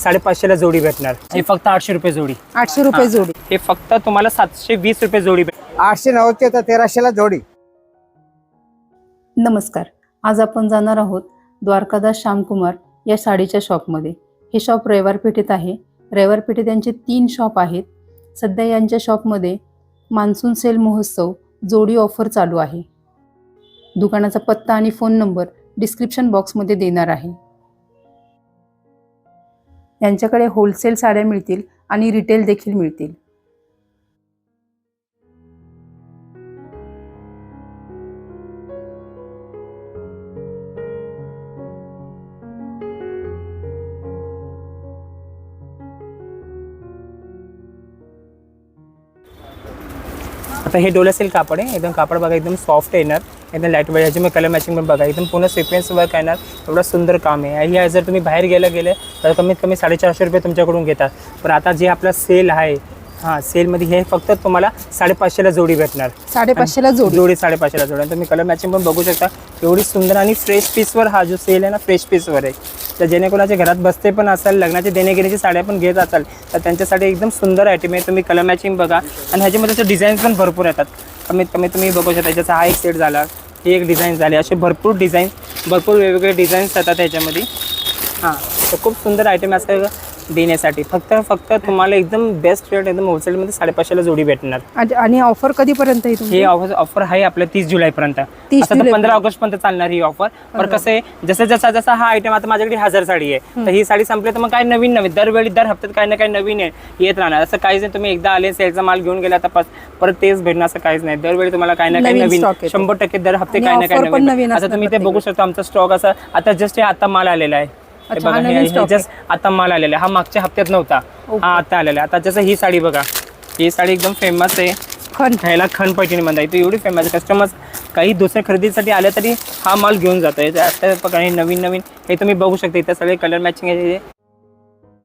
साडेपाचशेला जोडी भेटणार. हे फक्त आठशे रुपये जोडी. आठशे रुपये जोडी. हे फक्त तुम्हाला सातशे वीस रुपये जोडी भेट आठशे नव्वदचे तर तेराशेला जोडी. नमस्कार. आज आपण जाणार आहोत द्वारकादास श्यामकुमार या साडीच्या शॉपमध्ये. हे शॉप रविवार पेठेत आहे. रविवार पेठेत यांचे तीन शॉप आहेत. सध्या यांच्या शॉपमध्ये मान्सून सेल महोत्सव जोडी ऑफर चालू आहे. दुकानाचा पत्ता आणि फोन नंबर डिस्क्रिप्शन बॉक्समध्ये देणार आहे. यांच्याकडे होलसेल साड्या मिळतील आणि रिटेल देखील मिळतील. आता हे डोला सिल्क कापड आहे एकदम कापड बघा एकदम सॉफ्ट येणार. एकदम लाइट वेळ ह्याच्यामध्ये कलर मॅचिंग पण बघा. एकदम पूर्ण सिक्वेन्स वर्क येणार एवढं सुंदर काम आहे. आणि जर तुम्ही बाहेर गेला गेले तर कमीत कमी साडेचारशे रुपये तुमच्याकडून घेतात. पण आता जे आपला सेल आहे हां सेलमध्ये हे फक्त तुम्हाला साडेपाचशेला जोडी भेटणार. साडेपाचशेला जोडी. जोडी साडेपाचशेला जोडी. आणि तुम्ही कलर मॅचिंग पण बघू शकता. एवढी सुंदर आणि फ्रेश पीसवर हा जो सेल आहे ना फ्रेश पीसवर आहे. तर जेणे कोणाच्या घरात बसते पण असाल लग्नाचे देणेघेण्याची साड्या पण घेत असाल तर त्यांच्यासाठी एकदम सुंदर आयटम आहे. तुम्ही कलर मॅचिंग बघा. आणि ह्याच्यामध्ये डिझाईन्स पण भरपूर येतात. कमीत कमी तुम्ही बघू शकता त्याचा हा एक सेट झाला. ही एक डिझाईन झाली. असे भरपूर डिझाईन भरपूर वेगवेगळे डिझाईन्स येतात त्याच्यामध्ये. हां तर खूप सुंदर आयटम असं देण्यासाठी. फक्त फक्त तुम्हाला एकदम बेस्ट रेट एकदम होलसेलमध्ये साडेपाचशेला जोडी भेटणार. आणि- आणि ऑफर कधीपर्यंत आहे तुमची? हे ऑफर ऑफर आहे आपल्या तीस जुलैपर्यंत. 30 आता तर जुलैपर्यंत. पंधरा ऑगस्ट पर्यंत चालणार ही ऑफर पण कसं आहे जसं जसा जसा हा आयटम आता माझ्याकडे हजार साडी आहे तर ही साडी संपली तर मग काय नवीन नवीन दरवेळी दर हप्त्यात काही ना काही नवीन आहे येत राहणार. असं काहीच नाही तुम्ही एकदा आले सेलचा माल घेऊन गेला तर पस- परत तेच भेटणार असं काहीच नाही. दरवेळी तुम्हाला काही ना काही नवीन नवीन stock येतो. शंभर टक्के दर हप्ते आणि काही ना काही offer पण नवीन नवीन आता असणार तुम्ही ते बघू शकता आमचा स्टॉक असा आता जस्ट हे आता माल आलेला आहे. हे हा आता माल आलेला आहे. हा मागच्या हप्त्यात नव्हता. हा आता आलेला आहे. आता जसं ही साडी बघा. ही साडी एकदम फेमस आहे. खन ह्याला खन पैठणी म्हणता येते एवढी फेमस कस्टमर्स काही दुसऱ्या खरेदीसाठी आले तरी हा माल घेऊन जातो आहे आता बघा हे नवीन नवीन. हे तुम्ही बघू शकता. इथं सगळे कलर मॅचिंग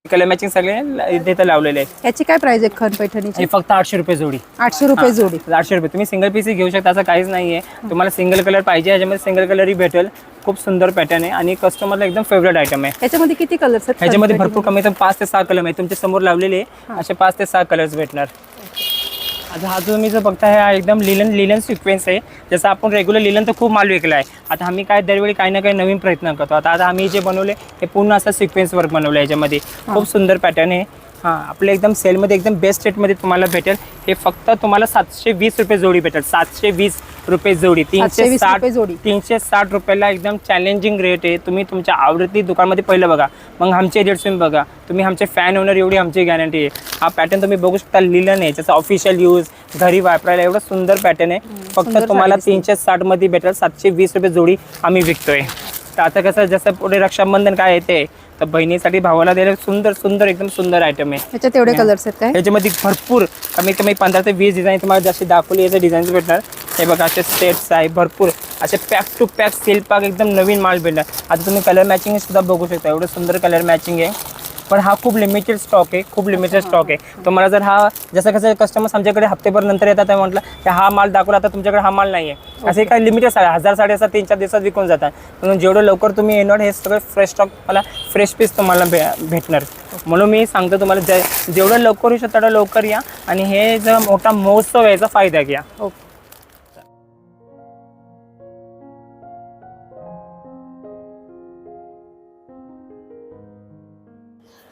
कलर मॅचिंग सगळे इथे इथं लावलेले आहेत. याची काय प्राइस आहे खन पैठणीची? हे फक्त आठशे रुपये जोडी. आठशे रुपये जोडी. आठशे रुपये. तुम्ही सिंगल पीस घेऊ शकता असं काहीच नाही आहे तुम्हाला सिंगल कलर पाहिजे याच्यामध्ये सिंगल कलरही भेटेल. खूप सुंदर पॅटर्न आहे आणि कस्टमरला एकदम फेवरेट आयटम आहे. याच्यामध्ये किती कलर्स आहेत? ह्याच्यामध्ये भरपूर कमी तर पाच ते सहा कलर आहे तुमच्यासमोर लावलेले असे पाच ते सहा कलर्स भेटणार. आता हा जो मी जो बघता हा एकदम लिलन लिलन सिक्वेन्स आहे. जसं आपण रेग्युलर लिलन तर खूप माल विकला आहे आता आम्ही काय दरवेळी काही ना काही नवीन प्रयत्न करतो. आता आता आम्ही जे बनवले ते पूर्ण असं सिक्वेन्स वर्क बनवलं आहे याच्यामध्ये. खूप सुंदर पॅटर्न आहे. हां आपल्या एकदम सेलमध्ये एकदम बेस्ट रेटमध्ये तुम्हाला भेटेल. हे फक्त तुम्हाला सातशे वीस रुपये जोडी भेटेल. सातशे वीस रुपये जोडी. तीनशे 720 साठ जोडी. तीनशे साठ रुपयाला एकदम चॅलेंजिंग रेट आहे. तुम्ही तुमच्या आवडती दुकानमध्ये पहिलं बघा. मग आमचे रेट्स तुम्ही बघा. तुम्ही आमचे फॅन ओनर एवढी आमची गॅरंटी आहे. हा पॅटर्न तुम्ही बघू शकता. लिलन आहे. ज्याचा ऑफिशियल यूज घरी वापरायला एवढं सुंदर पॅटर्न आहे. फक्त तुम्हाला तीनशे साठमध्ये भेटेल. सातशे वीस रुपये जोडी आम्ही विकतोय. तर आता कसं जसं पुढे रक्षाबंधन काय येते तर बहिणीसाठी भावाला द्यायला सुंदर सुंदर एकदम सुंदर आयटम आहे. याच्यात एवढे कलर्स आहेत काय? याच्यामध्ये भरपूर कमीत कमी पंधरा ते वीस डिझाईन तुम्हाला जशी दाखवली याचे डिझाईन्स भेटणार. हे बघा असे सेट्स आहे भरपूर. असे pack to pack sale pack एकदम नवीन माल भेटणार. आता तुम्ही कलर मॅचिंग सुद्धा बघू शकता एवढं सुंदर कलर मॅचिंग आहे. पण हा खूप लिमिटेड स्टॉक आहे खूप लिमिटेड स्टॉक आहे. तुम्हाला जर हा जसं कसं कस्टमर्स आमच्याकडे हप्तेभर नंतर येतात तर म्हटलं की हा माल दाखवला आता तुमच्याकडे हा माल नाही आहे असे काही लिमिटेड साडे हजार साडे असतात तीन चार दिवसात विकून जातात. म्हणून जेवढं लवकर तुम्ही येणार हे सगळं फ्रेश स्टॉक मला फ्रेश पीस तुम्हाला भे भेटणार. म्हणून मी सांगतो तुम्हाला जे जेवढं लवकर येऊ शकतं तेवढं लवकर या आणि हे जर मोठा महोत्सव याचा फायदा घ्या. ओके.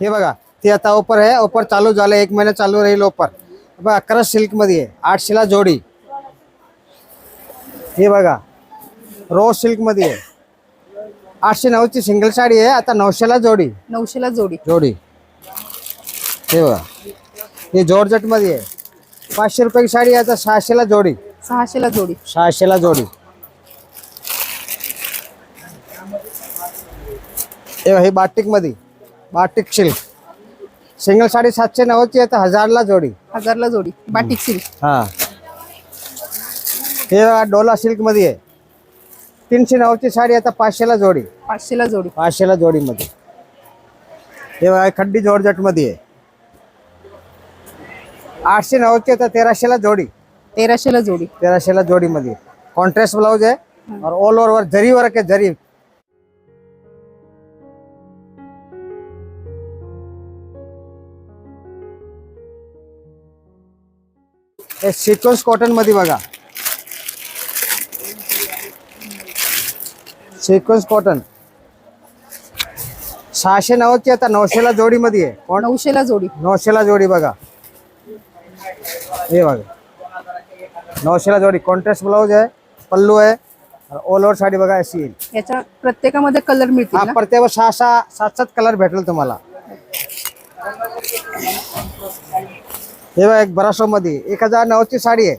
हे बघा ते आता ऑफर आहे. ऑफर चालू झालं एक महिना चालू राहील ऑफर बघा अकरा सिल्कमध्ये आहे आठशेला जोडी. हे बघा रोज सिल्कमध्ये आहे. आठशे नऊची सिंगल साडी आहे आता नऊशेला जोडी. नऊशेला जोडी. जोडी. हे बघा हे जॉर्जटमध्ये आहे. पाचशे रुपयाची साडी आहे आता सहाशेला जोडी. सहाशेला जोडी. सहाशेला जोडी. हे हे बाटिकमध्ये बाटिक सिल्क. सिंगल साडी सातशे नव्वदची आहे तर हजारला जोडी. हजारला जोडी. Batik silk. हा. हे बघा, डोला सिल्कमध्ये आहे. तीनशे नव्वदची साडी आता पाचशेला जोडी. पाचशेला जोडी. पाचशेला जोडीमध्ये. हे बघा खड्डी जॉर्जटमध्ये आहे. आठशे नव्वदची आता तेराशेला जोडी. तेराशेला जोडी. तेराशेला जोडीमध्ये. कॉन्ट्रास्ट ब्लाउज आहे. और ऑल ओव्हर जरी वर्क आहे जरी. सिक्वेन्स कॉटनमध्ये बघा. Sequence cotton. सहाशे नव्वदची आता नऊशेला जोडीमध्ये आहे. कोण? नऊशेला जोडी. नऊशेला जोडी बघा. हे बघा. नऊशेला जोडी. कॉन्ट्रास्ट ब्लाऊज आहे पल्लू आहे ऑल ओव्हर साडी बघा अशी येईल. याच्या प्रत्येकामध्ये कलर मिळतील हा प्रत्येक सहा सहा सात सात कलर भेटेल तुम्हाला. हे बघा एक बरासो मध्ये एक हजार नऊची साडी आहे.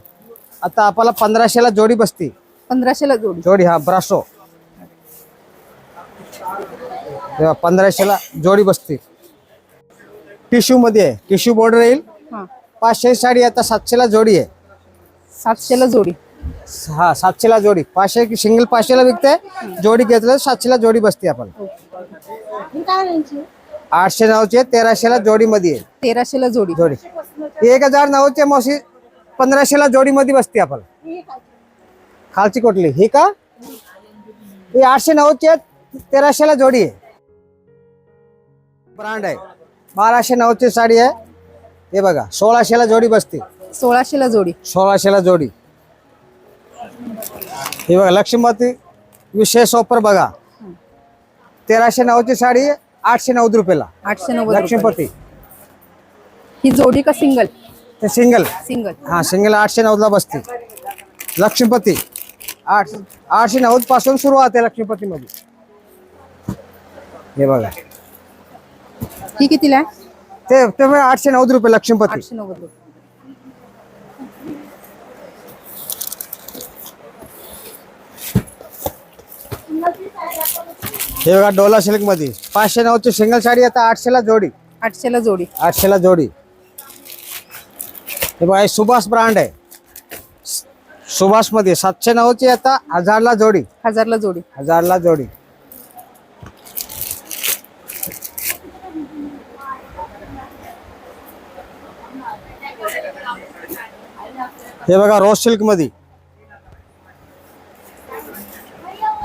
आता आपल्याला पंधराशेला जोडी बसती. पंधराशेला जोडी. जोडी हा ब्रासो तेव्हा पंधराशेला जोडी बसते. टिश्यू मध्ये आहे टिश्यू बॉर्डर येईल. हा. पाचशे साडी आता सातशेला जोडी आहे. सातशेला जोडी. हा सातशेला जोडी. पाचशे सिंगल पाचशेला विकते जोडी घेतलं सातशेला जोडी बसते आपण आठशे नऊचे तेराशेला जोडी मध्ये आहे. तेराशेला जोडी. जोडी. एक हजार नऊचे मावशी पंधराशेला जोडी मध्ये बसते आपण. खालची कुठली ही का? ही आठशे नऊचे तेराशेला जोडी आहे. ब्रांड आहे. बाराशे नऊची साडी आहे. हे बघा सोळाशेला जोडी बसते. सोळाशेला जोडी. सोळाशेला जोडी. हे बघा लक्ष्मीपती विशेष ऑफर बघा. तेराशे नऊची साडी आठशे नव्वद रुपयाला. आठशे नव्वद रुपये. लक्ष्मीपती. ही जोडी का सिंगल? ते सिंगल. सिंगल. हा सिंगल आठशे नव्वदला बसते लक्ष्मीपती. आठ आठशे नव्वदपासून सुरुवात आहे लक्ष्मीपती मध्ये हे बघा. ही कितीला आहे? ते ते आठशे नव्वद रुपये लक्ष्मीपती. आठशे नव्वद रुपये. हे बघा डोला सिल्कमध्ये पाचशे नव्वदची सिंगल साडी आता आठशेला जोडी. आठशेला जोडी. आठशेला जोडी. हे बघा हे सुभाष ब्रांड आहे. सुभाषमध्ये सातशे नव्वदची आता हजारला जोडी. हजारला जोडी. हजारला जोडी. हे बघा रोज सिल्कमध्ये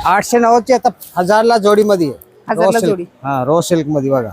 आठशे नव्वदची आता हजारला जोडी मध्ये रोज सिल्क. हा रोज सिल्कमध्ये बघा.